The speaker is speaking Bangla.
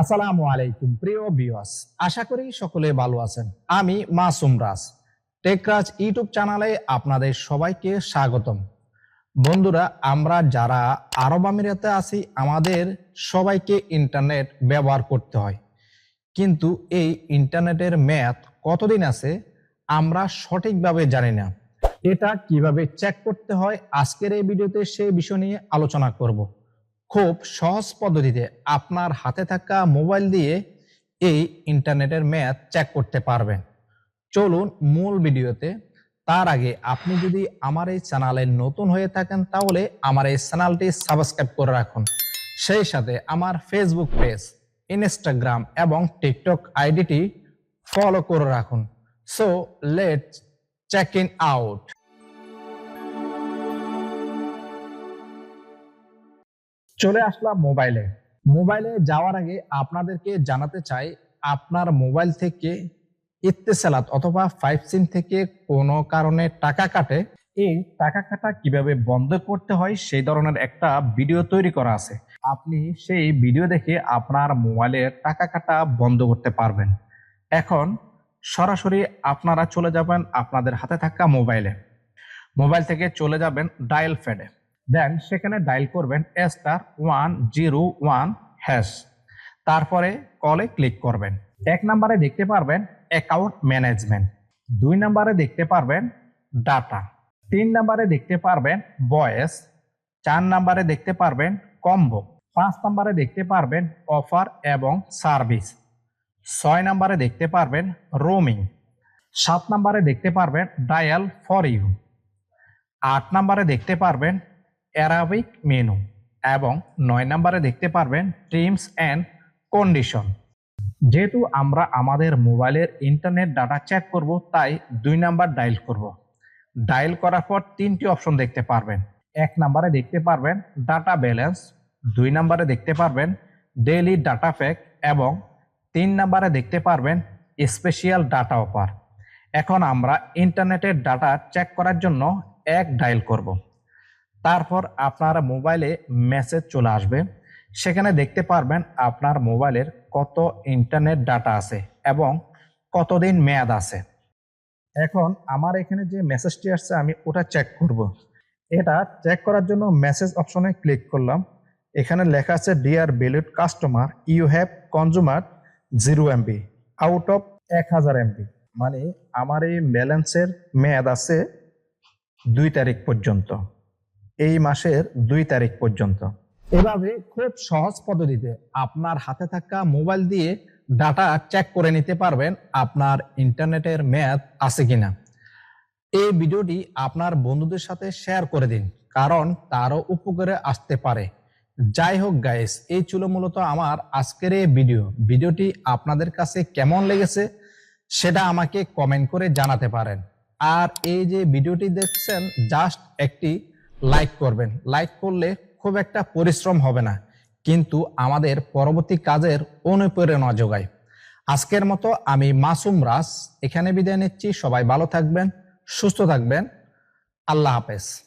আসসালামু আলাইকুম, প্রিয় ভিউয়ার্স। আশা করি সকলে ভালো আছেন। আমি মাসুম রাজ। টেকরাজ ইউটিউব চ্যানেলে আপনাদের সবাইকে স্বাগতম। বন্ধুরা, আমরা যারা আরব আমিরাতে আছি, আমাদের সবাইকে ইন্টারনেট ব্যবহার করতে হয়। কিন্তু এই ইন্টারনেটের মেয়াদ কতদিন আছে, আমরা সঠিকভাবে জানি না। এটা কীভাবে চেক করতে হয়, আজকের এই ভিডিওতে সেই বিষয় নিয়ে আলোচনা করব। খুব সহজ পদ্ধতিতে আপনার হাতে থাকা মোবাইল দিয়ে এই ইন্টারনেটের মেয়াদ চেক করতে পারবেন। চলুন মূল ভিডিওতে। তার আগে আপনি যদি আমার এই চ্যানেলে নতুন হয়ে থাকেন, তাহলে আমার এই চ্যানেলটি সাবস্ক্রাইব করে রাখুন। সেই সাথে আমার ফেসবুক পেজ ইনস্টাগ্রাম এবং টিকটক আইডিটি ফলো করে রাখুন। So let check in out চলে আসলাম মোবাইলে। মোবাইলে যাওয়ার আগে আপনাদেরকে জানাতে চাই, আপনার মোবাইল থেকে ইত্তেসালাত অথবা ফাইভ সিম থেকে কোনো কারণে টাকা কাটে, এই টাকা কাটা কীভাবে বন্ধ করতে হয় সেই ধরনের একটা ভিডিও তৈরি করা আছে। আপনি সেই ভিডিও দেখে আপনার মোবাইলের টাকা কাটা বন্ধ করতে পারবেন। এখন সরাসরি আপনারা চলে যাবেন আপনাদের হাতে থাকা মোবাইলে। মোবাইল থেকে চলে যাবেন ডায়াল ফ্যাডে দেন সেখানে ডায়াল করবেন star one zero one hash তারপরে কলে ক্লিক করবেন। এক নম্বরে দেখতে পারবেন অ্যাকাউন্ট ম্যানেজমেন্ট দুই নম্বরে দেখতে পারবেন ডাটা তিন নম্বরে দেখতে পারবেন ভয়েস চার নম্বরে দেখতে পারবেন কম্বো পাঁচ নম্বরে দেখতে পারবেন অফার এবং সার্ভিস ছয় নম্বরে দেখতে পারবেন রোমিং সাত নম্বরে দেখতে পারবেন ডায়াল ফর ইউ আট নম্বরে দেখতে পারবেন অ্যারাবিক মেনু এবং নয় নম্বরে দেখতে পারবেন ট্রিমস অ্যান্ড কন্ডিশন যেহেতু আমরা আমাদের মোবাইলের ইন্টারনেট ডাটা চেক করব, তাই দুই নাম্বার ডায়াল করব। ডায়াল করার পর তিনটি অপশন দেখতে পারবেন। এক নম্বরে দেখতে পারবেন ডাটা ব্যালেন্স দুই নম্বরে দেখতে পারবেন ডেইলি ডাটা প্যাক এবং তিন নম্বরে দেখতে পারবেন স্পেশিয়াল ডাটা অফার এখন আমরা ইন্টারনেটের ডাটা চেক করার জন্য এক ডায়াল করব। তারপর আপনার মোবাইলে মেসেজ চলে আসবে। সেখানে দেখতে পারবেন আপনার মোবাইলের কত ইন্টারনেট ডাটা আছে এবং কতদিন মেয়াদ আছে। এখন আমার এখানে যে মেসেজটি আসছে, আমি ওটা চেক করব। এটা চেক করার জন্য মেসেজ অপশনে ক্লিক করলাম। এখানে লেখা আছে dear valid customer you have consumed zero MB out of এক হাজার এমবি মানে আমার এই ব্যালেন্সের মেয়াদ আছে দুই তারিখ পর্যন্ত। এই মাসের দুই তারিখ পর্যন্ত। এভাবে খুব সহজ পদ্ধতিতে আপনার হাতে থাকা মোবাইল দিয়ে ডাটা চেক করে নিতে পারবেন আপনার ইন্টারনেটের মেয়াদ আছে কিনা। এই ভিডিওটি আপনার বন্ধুদের সাথে শেয়ার করে দিন, কারণ তারও উপকারে আসতে পারে। যাই হোক গাইস এই ছিল মূলত আমার আজকের এই ভিডিও। ভিডিওটি আপনাদের কাছে কেমন লেগেছে সেটা আমাকে কমেন্ট করে জানাতে পারেন। আর এই যে ভিডিওটি দেখছেন জাস্ট একটি লাইক করবেন। লাইক করলে খুব একটা পরিশ্রম হবে না। কিন্তু আমাদের পরবর্তী কাজের অনুপ্রেরণা যোগায়। আজকের মতো আমি মাসুম রাস এখানে বিদায় নিচ্ছি। সবাই ভালো থাকবেন, সুস্থ থাকবেন। আল্লাহ হাফেজ।